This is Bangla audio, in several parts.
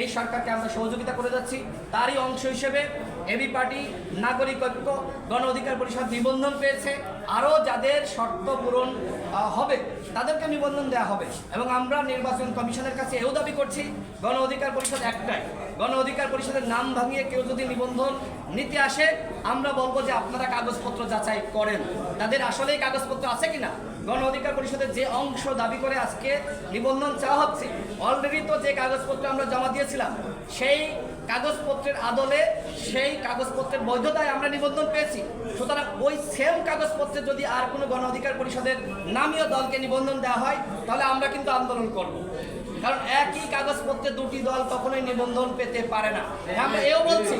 এই সরকারকে আমরা সহযোগিতা করে যাচ্ছি। তারই অংশ হিসেবে এবি পার্টি নাগরিক ঐক্য, গণ অধিকার পরিষদ নিবন্ধন পেয়েছে। আরও যাদের শর্ত পূরণ হবে, তাদেরকে নিবন্ধন দেওয়া হবে। এবং আমরা নির্বাচন কমিশনের কাছে এও দাবি করছি, গণ অধিকার পরিষদ একটাই। গণ অধিকার পরিষদের নাম ভাঙিয়ে কেউ যদি নিবন্ধন নিতে আসে, আমরা বলব যে আপনারা কাগজপত্র যাচাই করেন। তাদের আসলেই কাগজপত্র আছে কিনা? গণ অধিকার পরিষদের যে অংশ দাবি করে আজকে নিবন্ধন চাওয়া হচ্ছে অলরেডি যে কাগজপত্র আমরা জমা দিয়েছিলাম, সেই কাগজপত্রের আদলে সেই কাগজপত্রের বৈধতায় আমরা নিবন্ধন পেয়েছি। সুতরাং ওই সেম কাগজপত্রে যদি আর কোনো গণ অধিকার পরিষদের নামীয় দলকে নিবন্ধন দেওয়া হয়, তাহলে আমরা কিন্তু আন্দোলন করব। কারণ একই কাগজপত্রে দুটি দল কখনোই নিবন্ধন পেতে পারে না। আমরা এও বলছি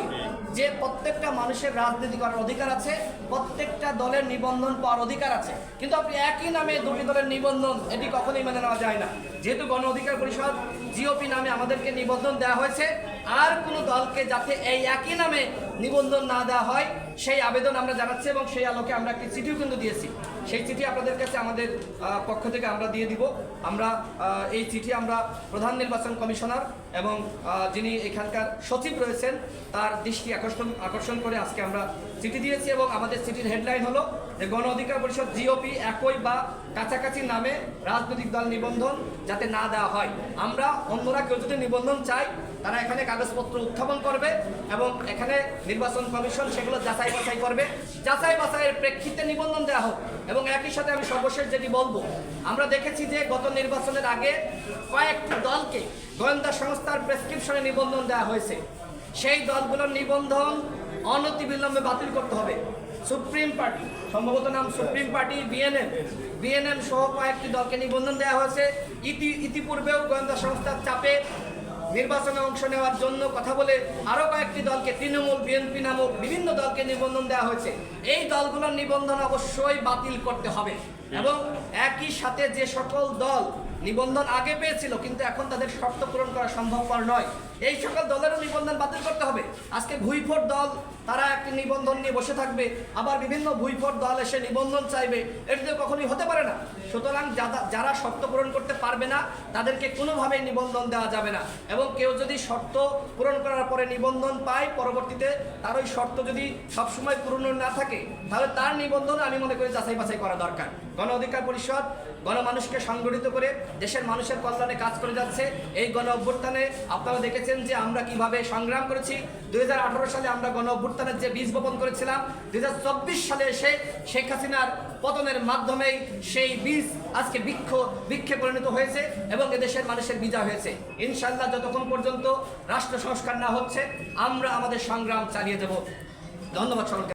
যে প্রত্যেকটা মানুষের রাজনীতি করার অধিকার আছে, প্রত্যেকটা দলের নিবন্ধন পাওয়ার অধিকার আছে। কিন্তু আপনি একই নামে দুটি দলের নিবন্ধন, এটি কখনোই মেনে নেওয়া যায় না। যেহেতু গণ অধিকার পরিষদ, জিওপি নামে আমাদেরকে নিবন্ধন দেওয়া হয়েছে, আর কোনো দলকে যাতে এই একই নামে নিবন্ধন না দেওয়া হয়, সেই আবেদন আমরা জানাচ্ছি এবং সেই আলোকে আমরা একটি চিঠিও কিন্তু দিয়েছি। সেই চিঠি আপনাদের কাছে আমাদের পক্ষ থেকে আমরা দিয়ে দিব। আমরা এই চিঠি আমরা প্রধান নির্বাচন কমিশনার এবং যিনি এখানকার সচিব রয়েছেন, তার দৃষ্টি আকর্ষণ আকর্ষণ করে আজকে আমরা চিঠি দিয়েছি এবং আমাদের চিঠির হেডলাইন হলো যে গণ অধিকার পরিষদ জিওপি একই বা কাছাকাছি নামে রাজনৈতিক দল নিবন্ধন যাতে না দেওয়া হয়। আমরা, অন্যরা কেউ যদি নিবন্ধন চাই তারা এখানে কাগজপত্র উত্থাপন করবে এবং এখানে নির্বাচন কমিশন সেগুলো যাচাই বাছাই করবে। যাচাই বাছাইয়ের প্রেক্ষিতে নিবন্ধন দেওয়া হোক। এবং একই সাথে আমি সর্বশেষ যেটি বলব, আমরা দেখেছি যে গত নির্বাচনের আগে কয়েকটি দলকে গোয়েন্দা সংস্থার প্রেসক্রিপশনে নিবন্ধন দেওয়া হয়েছে। সেই দলগুলোর নিবন্ধন অনতিবিলম্বে বাতিল করতে হবে। সুপ্রিম পার্টি, সম্ভবত নাম সুপ্রিম পার্টি বিএনএম বিএনএম সহ কয়েকটি দলকে নিবন্ধন দেওয়া হয়েছে। ইতি ইতিপূর্বেও গোয়েন্দা সংস্থার চাপে নির্বাচনে অংশ নেওয়ার জন্য কথা বলে আরও কয়েকটি দলকে, তৃণমূল বিএনপি নামক বিভিন্ন দলকে নিবন্ধন দেওয়া হয়েছে। এই দলগুলোর নিবন্ধন অবশ্যই বাতিল করতে হবে। এবং একই সাথে যে সকল দল নিবন্ধন আগে পেয়েছিল, কিন্তু এখন তাদের শর্ত পূরণ করা সম্ভবপর নয়। এই সকল দলেরও নিবন্ধন বাতিল করতে হবে। আজকে ভুইফোর দল, তারা একটি নিবন্ধন নিয়ে বসে থাকবে। আবার বিভিন্ন ভুইফোর দল এসে নিবন্ধন চাইবে। এটা তো কখনোই হতে পারে না। সুতরাং যারা শর্ত পূরণ করতে পারবে না, তাদেরকে কোনোভাবেই নিবন্ধন দেওয়া যাবে না। এবং কেউ যদি শর্ত পূরণ করার পরে নিবন্ধন পায়, পরবর্তীতে তার ওই শর্ত যদি সবসময় পূরণ না থাকে, তাহলে তার নিবন্ধন আমি মনে করি যাচাই বাছাই করা দরকার। গণ অধিকার পরিষদ গণমানুষকে সংগঠিত করে দেশের মানুষের কল্যাণে কাজ করে যাচ্ছে। এই গণ অভ্যুত্থানে আপনারা দেখেছেন যে আমরা কীভাবে সংগ্রাম করেছি। দুই হাজার আঠারো সালে আমরা গণ অভ্যুত্থানের যে বীজ বপন করেছিলাম, দুই হাজার চব্বিশ সালে এসে শেখ হাসিনার পতনের মাধ্যমেই সেই বীজ আজকে বৃক্ষ বৃক্ষে পরিণত হয়েছে এবং এদেশের মানুষের বিজয় হয়েছে। ইনশাল্লাহ যতক্ষণ পর্যন্ত রাষ্ট্র সংস্কার না হচ্ছে, আমরা আমাদের সংগ্রাম চালিয়ে যাব। ধন্যবাদ